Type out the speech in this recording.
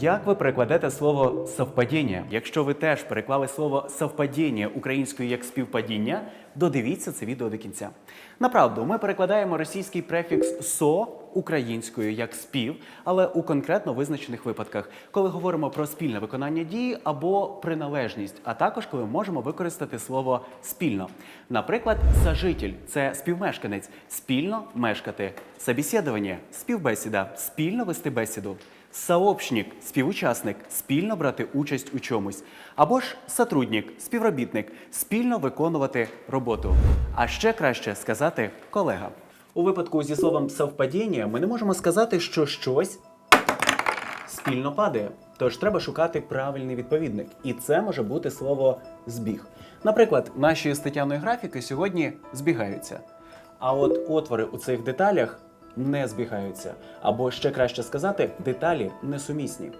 як ви перекладете слово совпадіння? Якщо ви теж переклали слово совпадіння українською як співпадіння, додивіться це відео до кінця. Направду, ми перекладаємо російський префікс со українською як спів, але у конкретно визначених випадках, коли говоримо про спільне виконання дії або приналежність, а також коли можемо використати слово спільно. Наприклад, сажитель це співмешканець, спільно мешкати, собеседування – співбесіда, спільно вести бесіду. Сообщник – співучасник, спільно брати участь у чомусь. Або ж сотрудник, співробітник, спільно виконувати роботу. А ще краще сказати колега. У випадку зі словом совпадіння ми не можемо сказати, що щось спільно падає. Тож треба шукати правильний відповідник. І це може бути слово збіг. Наприклад, наші з Тетяною графіки сьогодні збігаються. А от отвори у цих деталях не збігаються. Або ще краще сказати, деталі несумісні.